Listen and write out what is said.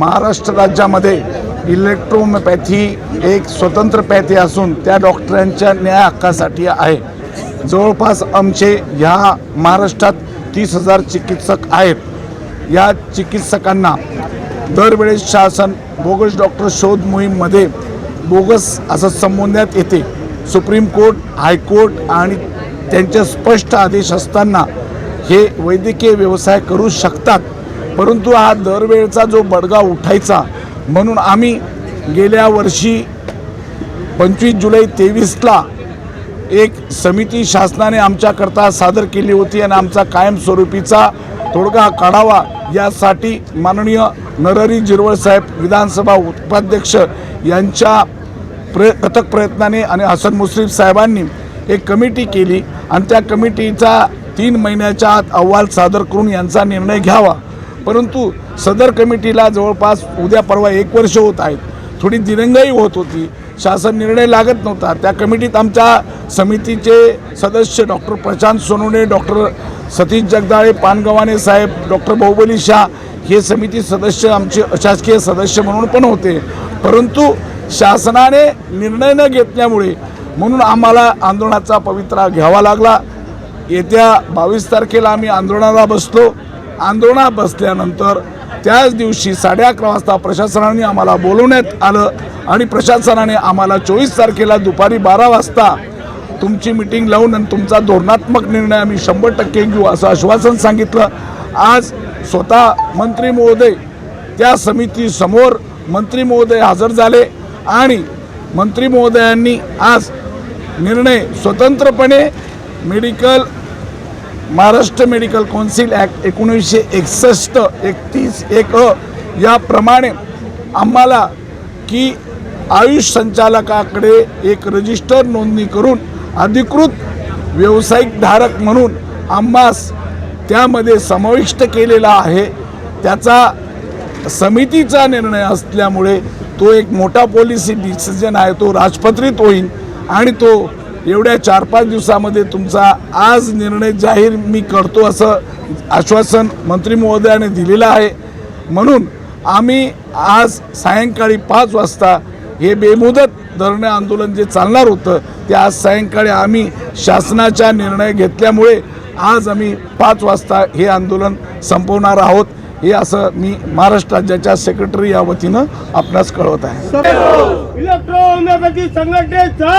महाराष्ट्र राज्यामध्ये इलेक्ट्रोमपॅथी एक स्वतंत्र पॅथी असून त्या डॉक्टरांच्या न्याय हक्कासाठी आहे. जवळपास आमचे ह्या महाराष्ट्रात तीस हजार चिकित्सक आहेत. या चिकित्सकांना दरवेळेस शासन बोगस डॉक्टर शोध मोहीममध्ये बोगस असं संबोधण्यात येते. सुप्रीम कोर्ट हायकोर्ट आणि त्यांचे स्पष्ट आदेश असताना हे वैद्यकीय व्यवसाय करू शकतात. परंतु हा दरवेळचा जो बडगा उठायचा म्हणून आम्ही गेल्या वर्षी पंचवीस जुलै तेवीसला एक समिती शासनाने आमच्याकरता सादर केली होती आणि आमचा कायमस्वरूपीचा तोडगा काढावा यासाठी माननीय नरहरी जिरवळ साहेब विधानसभा उपाध्यक्ष यांच्या प्र कथक प्रयत्नाने आणि हसन मुश्रीफ साहेबांनी एक कमिटी केली आणि त्या कमिटीचा तीन महिन्याच्या आत अहवाल सादर करून यांचा निर्णय घ्यावा. परंतु सदर कमिटीला जवळपास उद्या परवा एक वर्ष होत आहेत. थोडी दिरंगाई होत होती. शासन निर्णय लागत नव्हता. त्या कमिटीत आमच्या समितीचे सदस्य डॉक्टर प्रशांत सोनवणे डॉक्टर सतीश जगदाळे पानगवाने साहेब डॉक्टर बाहुबली शाह हे समिती सदस्य आमचे अशासकीय सदस्य म्हणून पण होते. परंतु शासनाने निर्णय न घेतल्यामुळे म्हणून आम्हाला आंदोलनाचा पवित्रा घ्यावा लागला. येत्या बावीस तारखेला आम्ही आंदोलनाला बसतो आंदोलनात बसल्यानंतर त्याच दिवशी साडे अकरा वाजता प्रशासनाने आम्हाला बोलवण्यात आलं आणि प्रशासनाने आम्हाला चोवीस तारखेला दुपारी बारा वाजता तुमची मिटिंग लावून आणि तुमचा धोरणात्मक निर्णय आम्ही शंभर टक्के घेऊ असं आश्वासन सांगितलं. आज स्वतः मंत्री महोदय त्या समितीसमोर मंत्री महोदय हजर झाले आणि मंत्री महोदयांनी आज निर्णय स्वतंत्रपणे medical Maharashtra medical council act एकोणीसशे एकसष्ट एकतीस एक अ याप्रमाणे आम्हाला की आयुष संचालकाकडे एक रजिस्टर नोंदणी करून अधिकृत व्यावसायिक धारक म्हणून आम्हास त्यामध्ये समाविष्ट केलेला आहे. त्याचा समितीचा निर्णय असल्यामुळे तो एक मोठा पॉलिसी डिसिजन आहे तो राजपत्रित होईल आणि तो एवढ्या चार पाच दिवसामध्ये तुमचा आज निर्णय जाहीर मी करतो असं आश्वासन मंत्री महोदयाने दिलेलं आहे. म्हणून आम्ही आज सायंकाळी पाच वाजता हे बेमुदत धरणे आंदोलन जे चालणार होतं ते आज सायंकाळी आम्ही शासनाचा निर्णय घेतल्यामुळे आज आम्ही पाच वाजता हे आंदोलन संपवणार आहोत. हे असं मी महाराष्ट्र राज्याच्या सेक्रेटरी या वतीनं आपणास कळवत आहे इलेक्ट्रॉनिक संघटनेचा